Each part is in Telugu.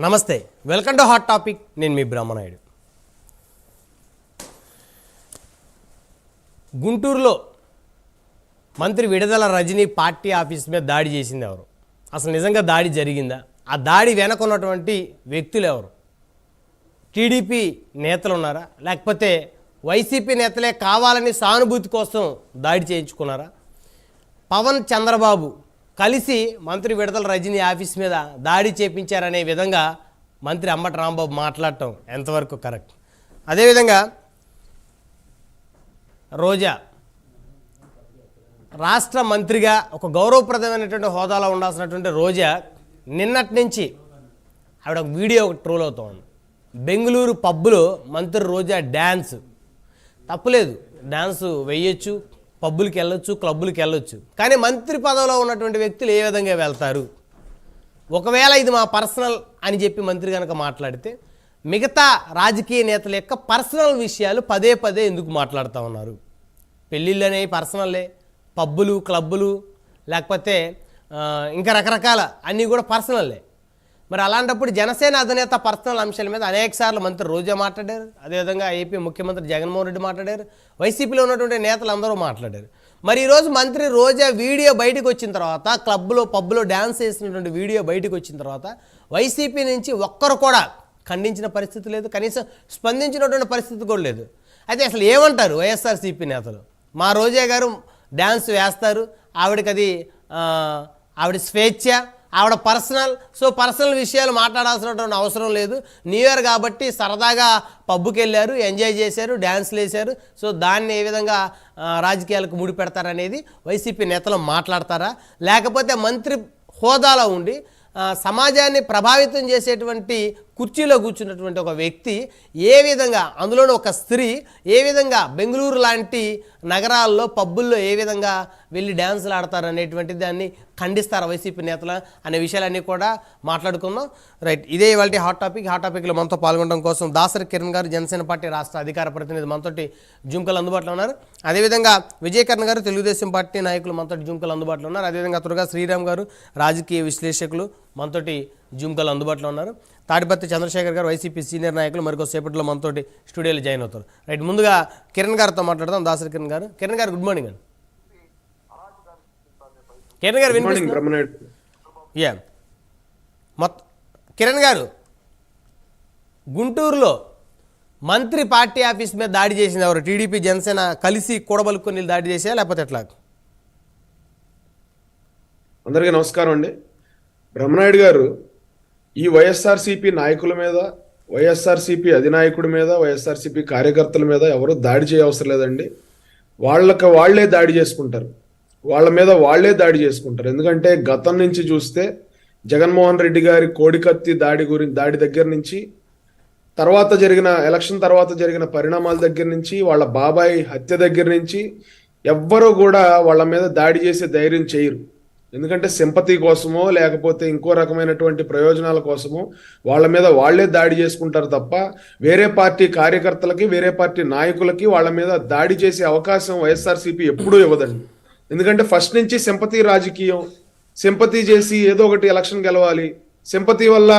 నమస్తే. వెల్కమ్ టు హాట్ టాపిక్ నేను మీ బ్రహ్మనాయుడు. గుంటూరులో మంత్రి విడుదల రజనీ పార్టీ ఆఫీస్ మీద దాడి చేసింది ఎవరు? అసలు నిజంగా దాడి జరిగిందా? ఆ దాడి వెనక ఉన్నటువంటి వ్యక్తులు ఎవరు? టీడీపీ నేతలు ఉన్నారా? లేకపోతే వైసీపీ నేతలే కావాలని సానుభూతి కోసం దాడి చేయించుకున్నారా? పవన్ చంద్రబాబు కలిసి మంత్రి విడతల రజనీ ఆఫీస్ మీద దాడి చేపించారనే విధంగా మంత్రి అమ్మట రాంబాబు మాట్లాడటం ఎంతవరకు కరెక్ట్? అదేవిధంగా రోజా రాష్ట్ర మంత్రిగా ఒక గౌరవప్రదమైనటువంటి హోదాలో ఉండాల్సినటువంటి రోజా నిన్నటి నుంచి ఆవిడ ఒక వీడియో ఒకటి ట్రోల్ అవుతోంది. బెంగళూరు పబ్బులో మంత్రి రోజా డ్యాన్స్. తప్పులేదు డ్యాన్స్ వేయొచ్చు పబ్బులకి వెళ్ళొచ్చు క్లబ్బులకి వెళ్ళొచ్చు. కానీ మంత్రి పదవిలో ఉన్నటువంటి వ్యక్తులు ఏ విధంగా వెళ్తారు? ఒకవేళ ఇది మా పర్సనల్ అని చెప్పి మంత్రి కనుక మాట్లాడితే మిగతా రాజకీయ నేతల యొక్క పర్సనల్ విషయాలు పదే పదే ఎందుకు మాట్లాడుతూ ఉన్నారు? పెళ్ళిళ్ళు అనేవి పర్సనల్లే పబ్బులు క్లబ్బులు లేకపోతే ఇంకా రకరకాల అన్నీ కూడా పర్సనల్లే. మరి అలాంటప్పుడు జనసేన అధినేత పర్సనల్ అంశాల మీద అనేక సార్లు మంత్రి రోజా మాట్లాడారు. అదేవిధంగా ఏపీ ముఖ్యమంత్రి జగన్మోహన్ రెడ్డి మాట్లాడారు. వైసీపీలో ఉన్నటువంటి నేతలు అందరూ మాట్లాడారు. మరి ఈరోజు మంత్రి రోజా వీడియో బయటకు వచ్చిన తర్వాత క్లబ్లో పబ్లో డ్యాన్స్ చేసినటువంటి వీడియో బయటకు వచ్చిన తర్వాత వైసీపీ నుంచి ఒక్కరు కూడా ఖండించిన పరిస్థితి లేదు. కనీసం స్పందించినటువంటి పరిస్థితి కూడా లేదు. అయితే అసలు ఏమంటారు వైఎస్ఆర్సీపీ నేతలు? మా రోజా గారు డ్యాన్స్ వేస్తారు. ఆవిడకి అది ఆవిడ స్వేచ్ఛ. ఆవిడ పర్సనల్ సో పర్సనల్ విషయాలు మాట్లాడాల్సినటువంటి అవసరం లేదు. న్యూ ఇయర్ కాబట్టి సరదాగా పబ్బుకి వెళ్ళారు ఎంజాయ్ చేశారు డ్యాన్స్లు వేశారు. సో దాన్ని ఏ విధంగా రాజకీయాలకు ముడి పెడతారనేది వైసీపీ నేతలు మాట్లాడతారా? లేకపోతే మంత్రి హోదాలో ఉండి సమాజాన్ని ప్రభావితం చేసేటువంటి కుర్చీలో కూర్చున్నటువంటి ఒక వ్యక్తి ఏ విధంగా అందులోనూ ఒక స్త్రీ ఏ విధంగా బెంగళూరు లాంటి నగరాల్లో పబ్బుల్లో ఏ విధంగా వెళ్ళి డ్యాన్సులు ఆడతారు అనేటువంటి దాన్ని ఖండిస్తారు వైసీపీ నేతలు అనే విషయాలన్నీ కూడా మాట్లాడుకుందాం. రైట్ ఇదే ఇవాళ హాట్ టాపిక్. హాట్ టాపిక్లో మనతో పాల్గొనడం కోసం దాసరి కిరణ్ గారు జనసేన పార్టీ రాష్ట్ర అధికార ప్రతినిధి మనతోటి జుంకలు అందుబాటులో ఉన్నారు. అదేవిధంగా విజయకరణ్ గారు తెలుగుదేశం పార్టీ నాయకులు మనతోటి జుంకలు అందుబాటులో ఉన్నారు. అదేవిధంగా త్వరగా శ్రీరామ్ గారు రాజకీయ విశ్లేషకులు మనతోటి జుంకలు అందుబాటులో ఉన్నారు. తాడిపత్రి చంద్రశేఖర్ గారు వైసీపీ సీనియర్ నాయకులు మరికొద్దిసేపట్లో మనతోటి స్టూడియోలో జాయిన్ అవుతారు. రైట్ ముందుగా కిరణ్ గారితో మాట్లాడదాం. దాసరి కిరణ్ గారు. కిరణ్ గారు గుడ్ మార్నింగ్ అండి. కిరణ్ గారు వినిపిస్తుంది? యా. మొత్తం కిరణ్ గారు గుంటూరులో మంత్రి పార్టీ ఆఫీస్ మీద దాడి చేసింది ఎవరు? టీడీపీ జనసేన కలిసి కూడబలుకొని దాడి చేసా లేకపోతే ఎట్లా? అందరికీ నమస్కారం అండి. బ్రహ్మనాయుడు గారు ఈ వైఎస్ఆర్సీపీ నాయకుల మీద వైఎస్ఆర్సీపీ అధినాయకుడి మీద వైఎస్ఆర్సీపీ కార్యకర్తల మీద ఎవరు దాడి చేయవసరం లేదండి. వాళ్ళకి వాళ్ళే దాడి చేసుకుంటారు. వాళ్ళ మీద వాళ్ళే దాడి చేసుకుంటారు. ఎందుకంటే గతం నుంచి చూస్తే జగన్మోహన్ రెడ్డి గారి కోడికత్తి దాడి గురించి దాడి దగ్గర నుంచి తర్వాత జరిగిన ఎలక్షన్ తర్వాత జరిగిన పరిణామాల దగ్గర నుంచి వాళ్ళ బాబాయ్ హత్య దగ్గర నుంచి ఎవ్వరూ కూడా వాళ్ళ మీద దాడి చేసే ధైర్యం చేయరు. ఎందుకంటే సింపతి కోసమో లేకపోతే ఇంకో రకమైనటువంటి ప్రయోజనాల కోసమో వాళ్ళ మీద వాళ్ళే దాడి చేసుకుంటారు తప్ప వేరే పార్టీ కార్యకర్తలకి వేరే పార్టీ నాయకులకి వాళ్ళ మీద దాడి చేసే అవకాశం వైఎస్ఆర్సీపీ ఎప్పుడూ ఇవ్వదండి. ఎందుకంటే ఫస్ట్ నుంచి సింపతి రాజకీయం. సింపతి చేసి ఏదో ఒకటి ఎలక్షన్ గెలవాలి. సింపతి వల్ల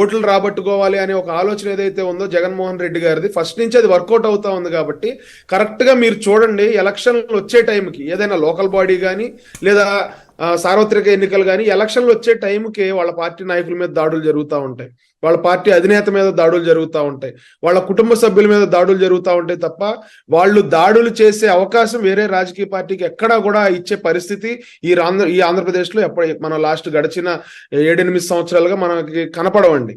ఓట్లు రాబట్టుకోవాలి అనే ఒక ఆలోచన ఏదైతే ఉందో జగన్మోహన్ రెడ్డి గారిది ఫస్ట్ నుంచి అది వర్కౌట్ అవుతా ఉంది కాబట్టి కరెక్ట్గా మీరు చూడండి ఎలక్షన్లు వచ్చే టైంకి ఏదైనా లోకల్ బాడీ కానీ లేదా సార్వత్రిక ఎన్నికలు కానీ ఎలక్షన్లు వచ్చే టైంకి వాళ్ళ పార్టీ నాయకుల మీద దాడులు జరుగుతూ ఉంటాయి. వాళ్ళ పార్టీ అధినేత మీద దాడులు జరుగుతూ ఉంటాయి. వాళ్ళ కుటుంబ సభ్యుల మీద దాడులు జరుగుతూ ఉంటాయి తప్ప వాళ్ళు దాడులు చేసే అవకాశం వేరే రాజకీయ పార్టీకి ఎక్కడా కూడా ఇచ్చే పరిస్థితి ఈ ఆంధ్ర ఈ ఆంధ్రప్రదేశ్లో ఎప్పటి మన లాస్ట్ గడిచిన ఏడెనిమిది సంవత్సరాలుగా మనకి కనపడవండి.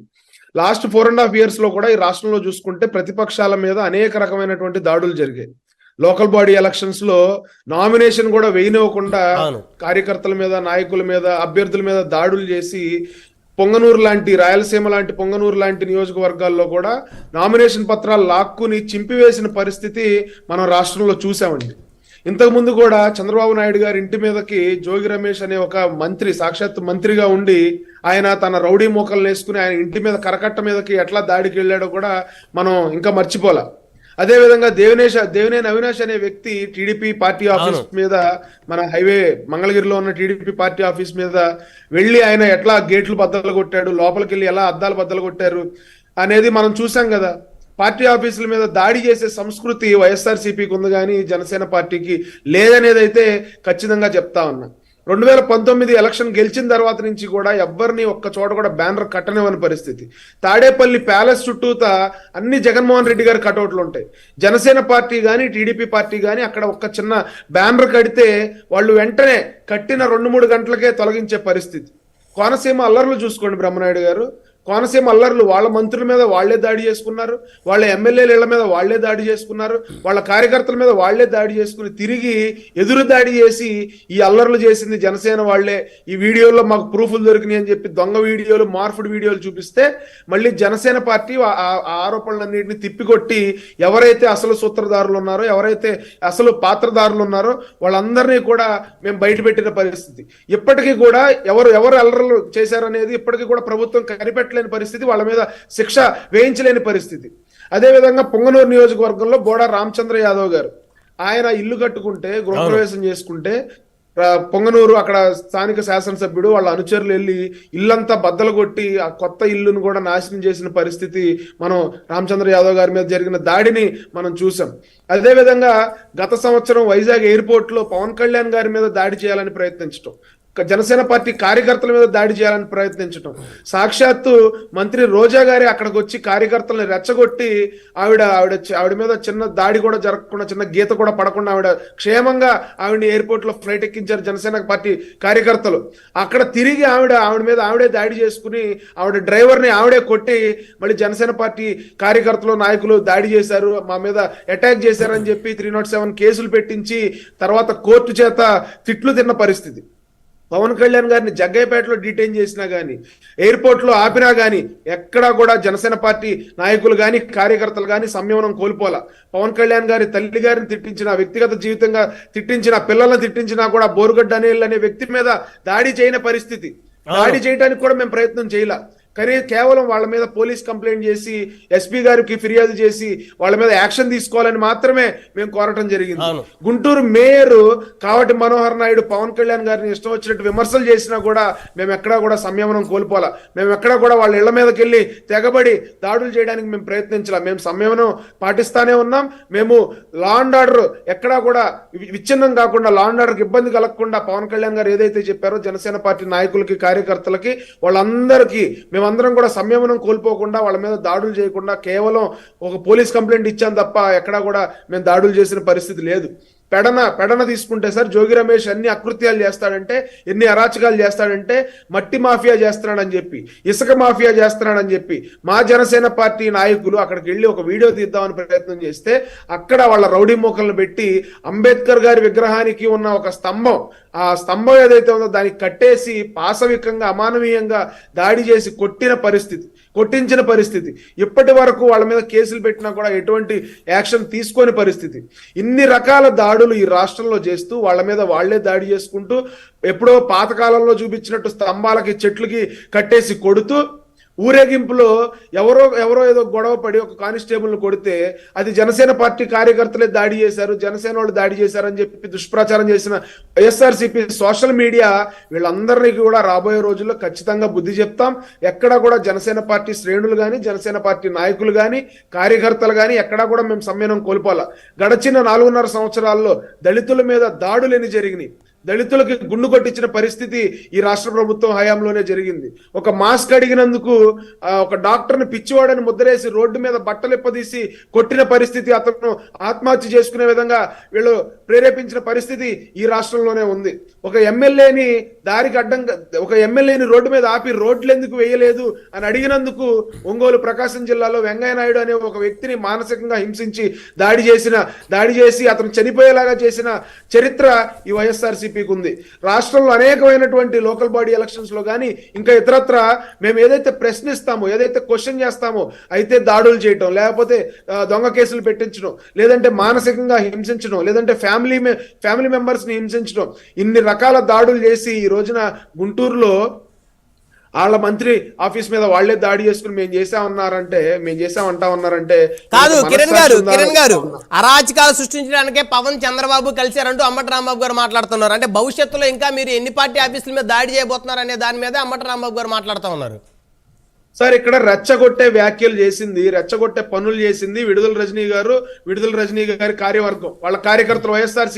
లాస్ట్ ఫోర్ అండ్ హాఫ్ ఇయర్స్లో కూడా ఈ రాష్ట్రంలో చూసుకుంటే ప్రతిపక్షాల మీద అనేక రకమైనటువంటి దాడులు జరిగాయి. లోకల్ బాడీ ఎలక్షన్స్లో నామినేషన్ కూడా వేయనివ్వకుండా. కార్యకర్తల మీద నాయకుల మీద అభ్యర్థుల మీద దాడులు చేసి పొంగనూరు లాంటి రాయలసీమ లాంటి పొంగనూరు లాంటి నియోజకవర్గాల్లో కూడా నామినేషన్ పత్రాలు లాక్కుని చింపివేసిన పరిస్థితి మనం రాష్ట్రంలో చూసామండి ఇంతకు ముందు కూడా చంద్రబాబు నాయుడు గారి ఇంటి మీదకి జోగి రమేష్ అనే ఒక మంత్రి సాక్షాత్ మంత్రిగా ఉండి ఆయన తన రౌడీ మోకలు వేసుకుని ఆయన ఇంటి మీద కరకట్ట మీదకి ఎట్లా దాడికి వెళ్ళాడో కూడా మనం ఇంకా మర్చిపోలా అదేవిధంగా దేవినేష్ దేవినేని అవినాష్ అనే వ్యక్తి టీడీపీ పార్టీ ఆఫీస్ మీద మన హైవే మంగళగిరిలో ఉన్న టీడీపీ పార్టీ ఆఫీస్ మీద వెళ్ళి ఆయన ఎట్లా గేట్లు బద్దలు కొట్టాడు లోపలికి వెళ్ళి ఎలా అద్దాలు బద్దలు కొట్టారు అనేది మనం చూసాం కదా. పార్టీ ఆఫీసుల మీద దాడి చేసే సంస్కృతి వైఎస్ఆర్సీపీకి ఉంది కానీ జనసేన పార్టీకి లేదనేది అయితే ఖచ్చితంగా చెప్తా ఉన్నా. రెండు వేల పంతొమ్మిది ఎలక్షన్ గెలిచిన తర్వాత నుంచి కూడా ఎవ్వరిని ఒక్క చోట కూడా బ్యానర్ కట్టనివ్వని పరిస్థితి. తాడేపల్లి ప్యాలెస్ చుట్టూత అన్ని జగన్మోహన్ రెడ్డి గారి కటౌట్లు ఉంటాయి. జనసేన పార్టీ కానీ టీడీపీ పార్టీ కానీ అక్కడ ఒక్క చిన్న బ్యానర్ కడితే వాళ్ళు వెంటనే కట్టిన రెండు మూడు గంటలకే తొలగించే పరిస్థితి. కోనసీమ అల్లర్లు చూసుకోండి బ్రహ్మనాయుడు గారు. కోనసీమ అల్లర్లు వాళ్ళ మంత్రుల మీద వాళ్ళే దాడి చేసుకున్నారు వాళ్ళ ఎమ్మెల్యేల ఇళ్ళ మీద వాళ్ళే దాడి చేసుకున్నారు వాళ్ళ కార్యకర్తల మీద వాళ్ళే దాడి చేసుకుని తిరిగి ఎదురు దాడి చేసి ఈ అల్లర్లు చేసింది జనసేన వాళ్ళే ఈ వీడియోలో మాకు ప్రూఫ్లు దొరికినాయి అని చెప్పి దొంగ వీడియోలు మార్ఫుడ్ వీడియోలు చూపిస్తే మళ్ళీ జనసేన పార్టీ ఆ- ఆరోపణలన్నింటినీ తిప్పికొట్టి ఎవరైతే అసలు సూత్రధారులు ఉన్నారో ఎవరైతే అసలు పాత్రధారులు ఉన్నారో వాళ్ళందరినీ కూడా మేము బయటపెట్టిన పరిస్థితి. ఇప్పటికీ కూడా ఎవరు ఎవరు అల్లర్లు చేశారనేది ఇప్పటికీ కూడా ప్రభుత్వం కనిపెట్టలేని పరిస్థితి వాళ్ళ మీద శిక్ష వేయించలేని పరిస్థితి. అదేవిధంగా పొంగనూరు నియోజకవర్గంలో బోడా రామచంద్ర యాదవ్ గారు ఆయన ఇల్లు కట్టుకుంటే గృహప్రవేశం చేసుకుంటే పొంగనూరు అక్కడ స్థానిక శాసనసభ్యుడు వాళ్ళ అనుచరులు వెళ్ళి ఇల్లంతా బద్దలు కొట్టి ఆ కొత్త ఇల్లును కూడా నాశనం చేసిన పరిస్థితి మనం రామచంద్ర యాదవ్ గారి మీద జరిగిన దాడిని మనం చూసాం అదేవిధంగా గత సంవత్సరం వైజాగ్ ఎయిర్పోర్ట్లో పవన్ కళ్యాణ్ గారి మీద దాడి చేయాలని ప్రయత్నించడం జనసేన పార్టీ కార్యకర్తల మీద దాడి చేయాలని ప్రయత్నించడం సాక్షాత్తు మంత్రి రోజా గారి అక్కడికి వచ్చి కార్యకర్తలను రెచ్చగొట్టి ఆవిడ ఆవిడ ఆవిడ మీద చిన్న దాడి కూడా జరగకుండా చిన్న గీత కూడా పడకుండా ఆవిడ క్షేమంగా ఆవిడని ఎయిర్పోర్ట్లో ఫ్లైట్ ఎక్కించారు జనసేన పార్టీ కార్యకర్తలు. అక్కడ తిరిగి ఆవిడ ఆవిడ మీద ఆవిడే దాడి చేసుకుని ఆవిడ డ్రైవర్ని ఆవిడే కొట్టి మళ్ళీ జనసేన పార్టీ కార్యకర్తలు నాయకులు దాడి చేశారు మా మీద అటాక్ చేశారని చెప్పి త్రీ నాట్ సెవెన్ కేసులు పెట్టించి తర్వాత కోర్టు చేత తిట్లు తిన్న పరిస్థితి. పవన్ కళ్యాణ్ గారిని జగ్గయ్యపేటలో డిటైన్ చేసినా గానీ ఎయిర్పోర్ట్లో ఆపినా గానీ ఎక్కడా కూడా జనసేన పార్టీ నాయకులు గాని కార్యకర్తలు గాని సంయమనం కోల్పోలా. పవన్ కళ్యాణ్ గారి తల్లి గారిని తిట్టించిన వ్యక్తిగత జీవితంగా తిట్టించిన పిల్లల్ని తిట్టించినా కూడా బోరుగడ్డ అనే వ్యక్తి మీద దాడి చేయని పరిస్థితి. దాడి చేయడానికి కూడా మేము ప్రయత్నం చేయలా. కానీ కేవలం వాళ్ళ మీద పోలీస్ కంప్లైంట్ చేసి ఎస్పీ గారికి ఫిర్యాదు చేసి వాళ్ళ మీద యాక్షన్ తీసుకోవాలని మాత్రమే మేము కోరటం జరిగింది. గుంటూరు మేయర్ కావటి మనోహర్ నాయుడు పవన్ కళ్యాణ్ గారిని ఇష్టం వచ్చినట్టు విమర్శలు చేసినా కూడా మేము ఎక్కడా కూడా సంయమనం కోల్పోలా మేము ఎక్కడా కూడా వాళ్ళ ఇళ్ళ మీదకి వెళ్ళి తెగబడి దాడులు చేయడానికి మేము ప్రయత్నించాల. మేము సంయమనం పాటిస్తానే ఉన్నాం. మేము లా అండ్ ఆర్డర్ ఎక్కడా కూడా విచ్ఛిన్నం కాకుండా లా అండ్ ఆర్డర్కి ఇబ్బంది కలగకుండా పవన్ కళ్యాణ్ గారు ఏదైతే చెప్పారో జనసేన పార్టీ నాయకులకి కార్యకర్తలకి వాళ్ళందరికీ మేమందరం కూడా సంయమనం కోల్పోకుండా వాళ్ళ మీద దాడులు చేయకుండా కేవలం ఒక పోలీస్ కంప్లైంట్ ఇచ్చాం తప్ప ఎక్కడా కూడా మేము దాడులు చేసిన పరిస్థితి లేదు. పెడన పెడన తీసుకుంటే సార్ జోగి రమేష్ అన్ని అకృత్యాలు చేస్తాడంటే ఎన్ని అరాచకాలు చేస్తాడంటే మట్టి మాఫియా చేస్తున్నాడని చెప్పి ఇసుక మాఫియా చేస్తున్నాడని చెప్పి మా జనసేన పార్టీ నాయకులు అక్కడికి వెళ్ళి ఒక వీడియో తీద్దామని ప్రయత్నం చేస్తే అక్కడ వాళ్ళ రౌడీ మోకలను పెట్టి అంబేద్కర్ గారి విగ్రహానికి ఉన్న ఒక స్తంభం ఆ స్తంభం ఏదైతే ఉందో దానికి కట్టేసి పాశవికంగా అమానవీయంగా దాడి చేసి కొట్టిన పరిస్థితి. కొట్టించిన పరిస్థితి. ఇప్పటి వరకు వాళ్ళ మీద కేసులు పెట్టినా కూడా ఎటువంటి యాక్షన్ తీసుకోని పరిస్థితి. ఇన్ని రకాల దాడులు ఈ రాష్ట్రంలో చేస్తూ వాళ్ళ మీద వాళ్ళే దాడి చేసుకుంటూ ఎప్పుడో పాతకాలంలో చూపించినట్టు స్తంభాలకి చెట్లకి కట్టేసి కొడుతూ ఊరేగింపులో ఎవరో ఎవరో ఏదో గొడవ పడి ఒక కానిస్టేబుల్ కొడితే అది జనసేన పార్టీ కార్యకర్తలే దాడి చేశారు జనసేన వాళ్ళు దాడి చేశారని చెప్పి దుష్ప్రచారం చేసిన వైఎస్ఆర్సీపీ సోషల్ మీడియా వీళ్ళందరినీ కూడా రాబోయే రోజుల్లో ఖచ్చితంగా బుద్ధి చెప్తాం. ఎక్కడా కూడా జనసేన పార్టీ శ్రేణులు కానీ జనసేన పార్టీ నాయకులు కానీ కార్యకర్తలు కానీ ఎక్కడా కూడా మేము సమ్మేళనం కోల్పోాల గడచిన నాలుగున్నర సంవత్సరాల్లో దళితుల మీద దాడులు ఎన్ని జరిగినాయి? దళితులకి గుండు కొట్టించిన పరిస్థితి ఈ రాష్ట్ర ప్రభుత్వం హయాంలోనే జరిగింది. ఒక మాస్క్ అడిగినందుకు ఒక డాక్టర్ని పిచ్చివాడని ముద్రేసి రోడ్డు మీద బట్టలు ఇప్పదీసి కొట్టిన పరిస్థితి అతను ఆత్మహత్య చేసుకునే విధంగా వీళ్ళు ప్రేరేపించిన పరిస్థితి ఈ రాష్ట్రంలోనే ఉంది. ఒక ఎమ్మెల్యేని దారికి అడ్డంగా ఒక ఎమ్మెల్యేని రోడ్డు మీద ఆపి రోడ్లు ఎందుకు వేయలేదు అని అడిగినందుకు ఒంగోలు ప్రకాశం జిల్లాలో వెంగయ్య నాయుడు అనే ఒక వ్యక్తిని మానసికంగా హింసించి దాడి చేసిన దాడి చేసి అతను చనిపోయేలాగా చేసిన చరిత్ర ఈ వైసీపీకి ఉంది. రాష్ట్రంలో అనేకమైనటువంటి లోకల్ బాడీ ఎలక్షన్స్లో కానీ ఇంకా ఇతరత్ర మేము ఏదైతే ప్రశ్నిస్తామో ఏదైతే క్వశ్చన్ చేస్తామో అయితే దాడులు చేయటం లేకపోతే దొంగ కేసులు పెట్టించడం లేదంటే మానసికంగా హింసించడం లేదంటే ఫ్యామిలీ ఫ్యామిలీ మెంబర్స్ని హింసించడం ఇన్ని రకాల దాడులు చేసి ఈ రోజున గుంటూరులో వాళ్ళ మంత్రి ఆఫీస్ మీద వాళ్ళే దాడి చేసుకుని మేము చేసామన్నారంటే మేము చేసామంటా ఉన్నారంటే కాదు కిరణ్ గారు? కిరణ్ గారు అరాచకాలు సృష్టించడానికే పవన్ చంద్రబాబు కలిశారంటూ అంబటి రాంబాబు గారు మాట్లాడుతున్నారు అంటే భవిష్యత్తులో ఇంకా మీరు ఎన్ని పార్టీ ఆఫీసుల మీద దాడి చేయబోతున్నారు అనే దాని మీద అంబటి రాంబాబు గారు మాట్లాడుతూ ఉన్నారు సార్ ఇక్కడ రెచ్చగొట్టే వ్యాఖ్యలు చేసింది రెచ్చగొట్టే పనులు చేసింది విడుదల రజనీ గారు విడుదల రజనీ గారి కార్యవర్గం వాళ్ళ కార్యకర్తలు వైఎస్ఆర్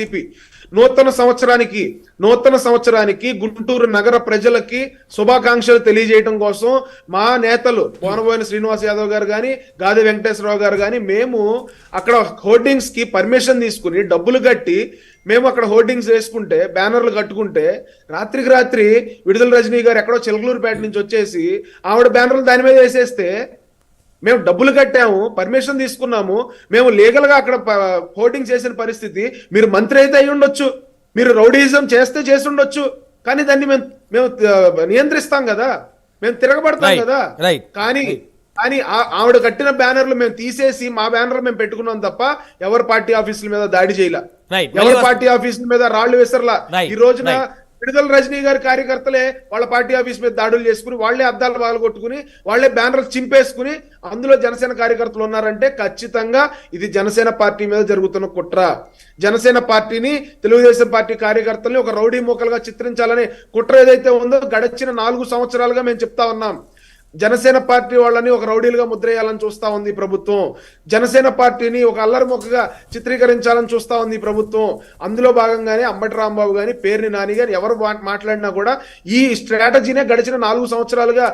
నూతన సంవత్సరానికి నూతన సంవత్సరానికి గుంటూరు నగర ప్రజలకి శుభాకాంక్షలు తెలియజేయడం కోసం మా నేతలు పోనబోయిన శ్రీనివాస్ యాదవ్ గారు కానీ గాది వెంకటేశ్వరరావు గారు కానీ మేము అక్కడ హోర్డింగ్స్కి పర్మిషన్ తీసుకుని డబ్బులు కట్టి మేము అక్కడ హోర్డింగ్స్ వేసుకుంటే బ్యానర్లు కట్టుకుంటే రాత్రికి రాత్రి విడుదల రజనీ గారు ఎక్కడో చిలకలూరుపేట నుంచి వచ్చేసి ఆవిడ బ్యానర్లు దాని మీద వేసేస్తే మేము డబ్బులు కట్టాము పర్మిషన్ తీసుకున్నాము మేము లీగల్గా అక్కడ హోర్డింగ్ చేసిన పరిస్థితి మీరు మంత్రి అయితే అయి ఉండొచ్చు మీరు రౌడీజం చేస్తే చేసి ఉండొచ్చు కానీ దాన్ని మేము మేము నియంత్రిస్తాం కదా మేము తిరగబడతాం కదా. కానీ కానీ ఆవిడ కట్టిన బ్యానర్లు మేము తీసేసి మా బ్యానర్లు మేము పెట్టుకున్నాం తప్ప ఎవరి పార్టీ ఆఫీసుల మీద దాడి చేయలే. ఎవరి పార్టీ ఆఫీసుల మీద రాళ్ళు విసరలా ఈ రోజున. విడుదల రజనీ గారి కార్యకర్తలే వాళ్ళ పార్టీ ఆఫీస్ మీద దాడులు చేసుకుని వాళ్ళే అద్దాలు పాల్గొట్టుకుని వాళ్ళే బ్యానర్లు చింపేసుకుని అందులో జనసేన కార్యకర్తలు ఉన్నారంటే ఖచ్చితంగా ఇది జనసేన పార్టీ మీద జరుగుతున్న కుట్ర. జనసేన పార్టీని తెలుగుదేశం పార్టీ కార్యకర్తల్ని ఒక రౌడీ మూకలుగా చిత్రించాలనే కుట్ర ఏదైతే ఉందో గడిచిన నాలుగు సంవత్సరాలుగా మేము చెప్తా ఉన్నాం. జనసేన పార్టీ వాళ్ళని ఒక రౌడీలుగా ముద్రేయాలని చూస్తా ఉంది ప్రభుత్వం. జనసేన పార్టీని ఒక అల్లరి మొక్కగా చిత్రీకరించాలని చూస్తా ఉంది ప్రభుత్వం. అందులో భాగంగానే అంబటి రాంబాబు గాని పేరుని నాని గాని ఎవరు మాట్లాడినా కూడా ఈ స్ట్రాటజీనే గడిచిన నాలుగు సంవత్సరాలుగా